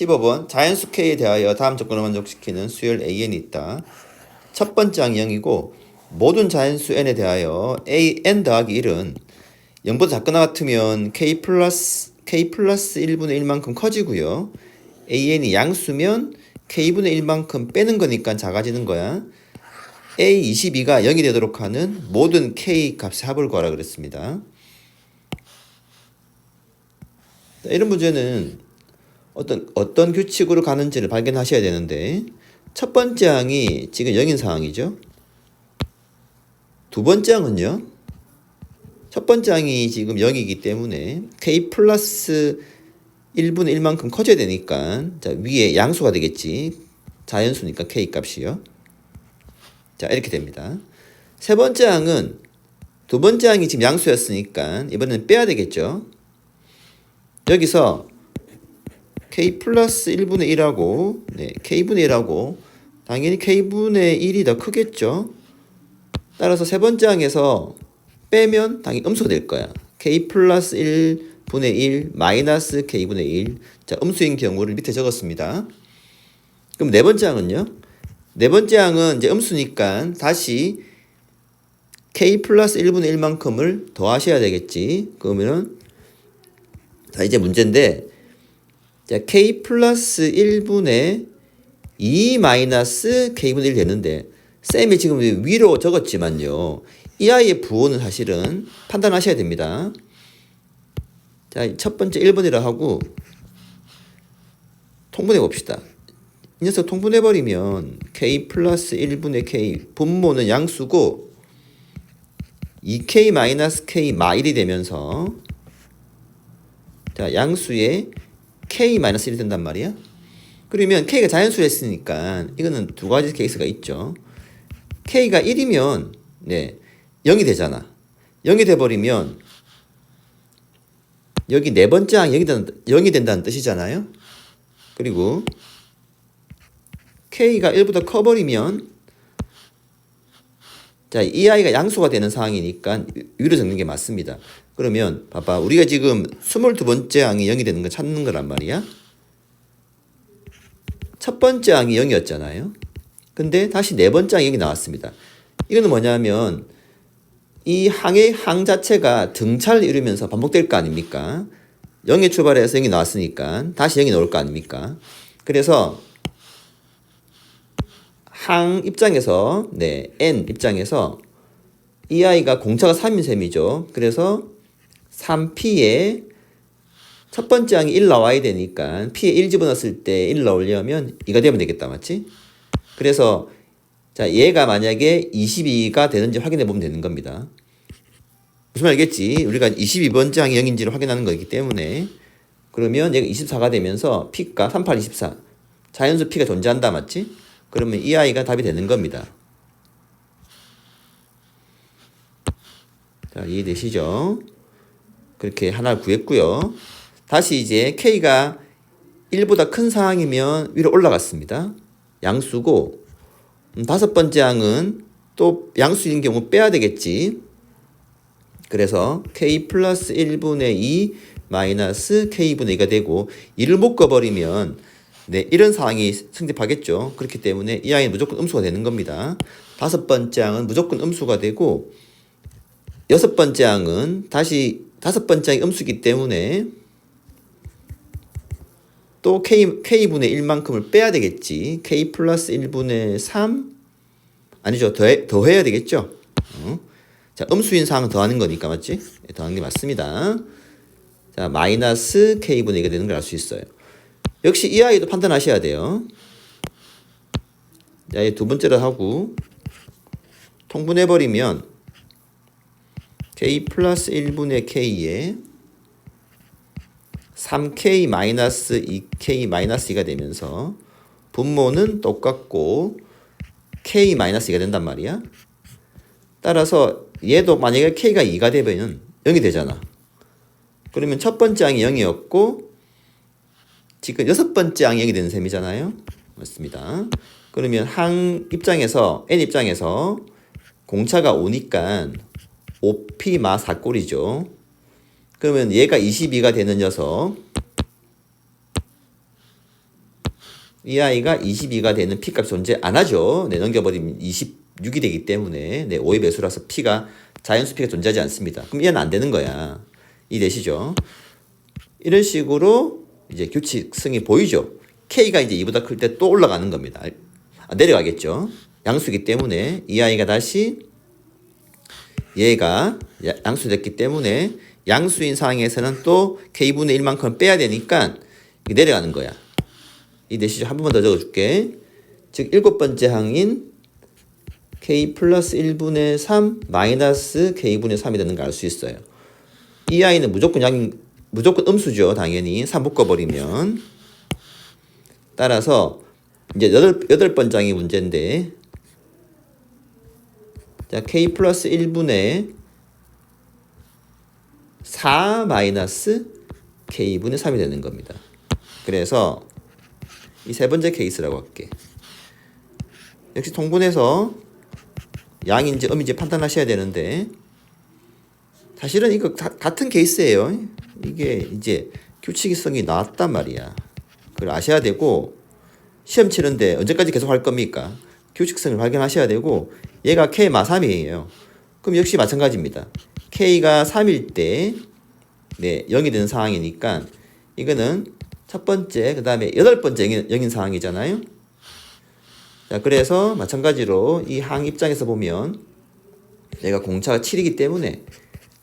15번 자연수 K에 대하여 다음 조건을 만족시키는 수열 AN이 있다. 첫 번째 항이 0이고 모든 자연수 N에 대하여 A N 더하기 1은 0보다 작거나 같으면 K 플러스 K 플러스 1분의 1만큼 커지고요. AN이 양수면 K분의 1만큼 빼는 거니까 작아지는 거야. A22가 0이 되도록 하는 모든 K 값의 합을 구하라 그랬습니다. 자, 이런 문제는 어떤 어떤 규칙으로 가는지를 발견하셔야 되는데 첫 번째 항이 지금 0인 상황이죠. 두 번째 항은요. 첫 번째 항이 지금 0이기 때문에 k 플러스 1분의 1만큼 커져야 되니까 자, 위에 양수가 되겠지. 자연수니까 k 값이요. 자, 이렇게 됩니다. 세 번째 항은 두 번째 항이 지금 양수였으니까 이번에는 빼야 되겠죠. 여기서 k 플러스 1분의 1하고 네, k분의 1하고 당연히 k분의 1이 더 크겠죠. 따라서 세 번째 항에서 빼면 당연히 음수가 될 거야. k 플러스 1분의 1 마이너스 k분의 1. 자, 음수인 경우를 밑에 적었습니다. 그럼 네 번째 항은요? 네 번째 항은 이제 음수니까 다시 k 플러스 1분의 1만큼을 더하셔야 되겠지. 그러면은 자, 이제 문제인데 자, k 플러스 1분의 2 마이너스 k분의 1 되는데 쌤이 지금 위로 적었지만요. 이 아이의 부호는 사실은 판단하셔야 됩니다. 자, 첫 번째 1번이라 하고 통분해 봅시다. 이 녀석 통분해버리면 k 플러스 1분의 k 분모는 양수고 2k 마이너스 k 마 1이 되면서 자, 양수의 k-1이 된단 말이야. 그러면 k가 자연수였으니까 이거는 두 가지 케이스가 있죠. k가 1이면 네, 0이 되잖아. 0이 돼 버리면 여기 네 번째 항 0이, 된다, 0이 된다는 뜻이잖아요. 그리고 k가 1보다 커 버리면 자, 이 아이가 양수가 되는 상황이니까 위로 적는 게 맞습니다. 그러면 봐봐. 우리가 지금 22번째 항이 0이 되는 거 찾는 거란 말이야. 첫 번째 항이 0이었잖아요. 근데 다시 네 번째 항이 0이 나왔습니다. 이거는 뭐냐면 이 항의 항 자체가 등차를 이루면서 반복될 거 아닙니까? 0에 출발해서 0이 나왔으니까 다시 0이 나올 거 아닙니까? 그래서 항 입장에서 네, n 입장에서 이 아이가 공차가 3인 셈이죠. 그래서 3p에 첫 번째 항이 1 나와야 되니까 p에 1 집어넣었을 때1 나오려면 2가 되면 되겠다. 맞지? 그래서 자, 얘가 만약에 22가 되는지 확인해 보면 되는 겁니다. 무슨 말이겠지? 우리가 22번째 항이 0인지를 확인하는 거기 때문에 그러면 얘가 24가 되면서 p가 38, 24 자연수 p가 존재한다. 맞지? 그러면 이 아이가 답이 되는 겁니다. 자, 이해되시죠? 그렇게 하나 구했고요. 다시 이제 K가 1보다 큰 상황이면 위로 올라갔습니다. 양수고 음, 다섯 번째 항은 또 양수인 경우 빼야 되겠지. 그래서 K 플러스 1분의 2 마이너스 K분의 2가 되고 이를 묶어버리면 네, 이런 상황이 성립하겠죠. 그렇기 때문에 이 항이 무조건 음수가 되는 겁니다. 다섯 번째 항은 무조건 음수가 되고 여섯 번째 항은 다시 다섯 번째 항이 음수기 때문에 또 K, K분의 1만큼을 빼야 되겠지. K 플러스 1분의 3? 아니죠. 더 해, 더 해야 되겠죠. 어? 자, 음수인 상황은 더하는 거니까, 맞지? 네, 더하는 게 맞습니다. 자, 마이너스 K분의 2가 되는 걸 알 수 있어요. 역시 이 아이도 판단하셔야 돼요. 자, 이 두 번째로 하고, 통분해버리면, K 플러스 1분의 K에 3K 마이너스 2K 마이너스 2가 되면서 분모는 똑같고 K 마이너스 2가 된단 말이야. 따라서 얘도 만약에 K가 2가 되면 0이 되잖아. 그러면 첫 번째 항이 0이었고 지금 여섯 번째 항이 0이 되는 셈이잖아요. 맞습니다. 그러면 항 입장에서 N 입장에서 공차가 오니까 5P 마 4꼴이죠. 그러면 얘가 22가 되는 녀석 이 아이가 22가 되는 P값 존재 안 하죠. 네, 넘겨버리면 26이 되기 때문에 네, 5의 배수라서 P가 자연수 P가 존재하지 않습니다. 그럼 얘는 안 되는 거야. 이되시죠? 이런 식으로 이제 규칙성이 보이죠. K가 이제 2보다 클 때 또 올라가는 겁니다. 아, 내려가겠죠. 양수이기 때문에 이 아이가 다시 얘가 야- 양수됐기 때문에 양수인 상황에서는 또 K분의 1만큼 빼야 되니까 내려가는 거야. 이 내시죠. 한 번만 더 적어줄게. 즉 일곱 번째 항인 K 플러스 1분의 3 마이너스 K분의 3이 되는 걸 알 수 있어요. 이 아이는 무조건 양 무조건 음수죠. 당연히 3 묶어버리면 따라서 이제 여덟, 여덟 번 장이 문제인데 자 K 플러스 1분의 4 마이너스 K분의 3이 되는 겁니다. 그래서 이 세 번째 케이스라고 할게. 역시 통분해서 양인지 음인지 판단하셔야 되는데 사실은 이거 다- 같은 케이스예요. 이게 이제 규칙성이 나왔단 말이야. 그걸 아셔야 되고 시험 치는데 언제까지 계속 할 겁니까? 규칙성을 발견하셔야 되고 얘가 K 마 3이에요. 그럼 역시 마찬가지입니다. K가 3일 때 네, 0이 되는 상황이니까 이거는 첫 번째, 그 다음에 여덟 번째 영인, 영인 상황이잖아요. 자, 그래서 마찬가지로 이 항 입장에서 보면 얘가 공차가 7이기 때문에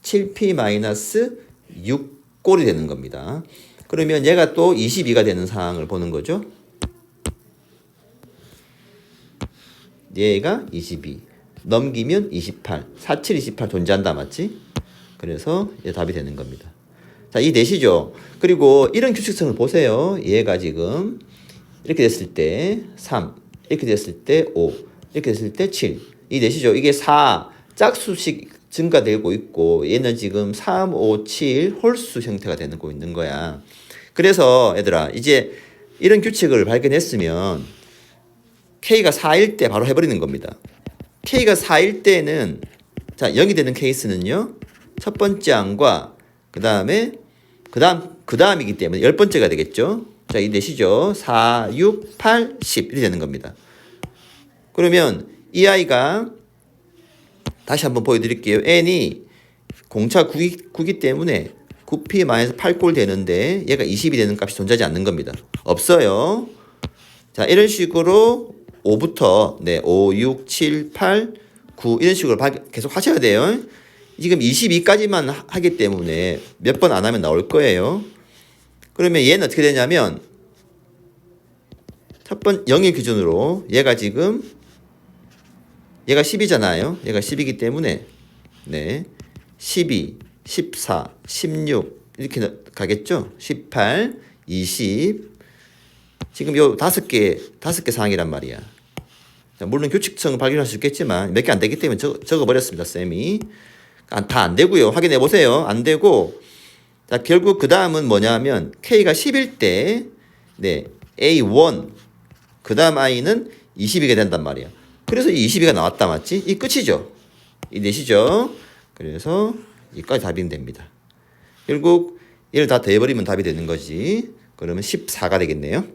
7p-6꼴이 되는 겁니다. 그러면 얘가 또 22가 되는 상황을 보는 거죠. 얘가 22. 넘기면 28. 47, 28 존재한다, 맞지? 그래서 얘 답이 되는 겁니다. 자, 이 넷이죠. 그리고 이런 규칙성을 보세요. 얘가 지금 이렇게 됐을 때 3, 이렇게 됐을 때 5, 이렇게 됐을 때 7. 이 넷이죠. 이게 4 짝수씩 증가되고 있고 얘는 지금 3, 5, 7 홀수 형태가 되고 있는 거야. 그래서 얘들아 이제 이런 규칙을 발견했으면 K가 4일 때 바로 해버리는 겁니다. K가 4일 때는 자 0이 되는 케이스는요. 첫 번째 항과 그 다음에 그 다음 그 다음이기 때문에 열 번째가 되겠죠. 자, 이 넷이죠. 4, 6, 8, 10 이렇게 되는 겁니다. 그러면 이 아이가 다시 한번 보여드릴게요. n이 공차 9기, 9기 때문에 9p 마이너스 8꼴 되는데 얘가 20이 되는 값이 존재하지 않는 겁니다. 없어요. 자, 이런 식으로 5부터 네, 5, 6, 7, 8, 9 이런 식으로 바- 계속 하셔야 돼요. 지금 22까지만 하기 때문에 몇 번 안 하면 나올 거예요. 그러면 얘는 어떻게 되냐면 첫 번 0일 기준으로 얘가 지금 얘가 10이잖아요. 얘가 10이기 때문에 네. 12, 14, 16 이렇게 나- 가겠죠? 18, 20 지금 요 다섯 개 다섯 개 사항이란 말이야. 자, 물론 규칙성을 발견할 수 있겠지만 몇 개 안 되기 때문에 적, 적어버렸습니다, 쌤이. 다 안 되고요. 확인해 보세요. 안 되고 자, 결국 그 다음은 뭐냐면 K가 10일 때 네, A1 그 다음 I는 20이게 된단 말이야. 그래서 이 22가 나왔다 맞지? 이 끝이죠. 이 넷이죠. 그래서 이까지 답이 됩니다. 결국 얘를 다 더해버리면 답이 되는 거지. 그러면 14가 되겠네요.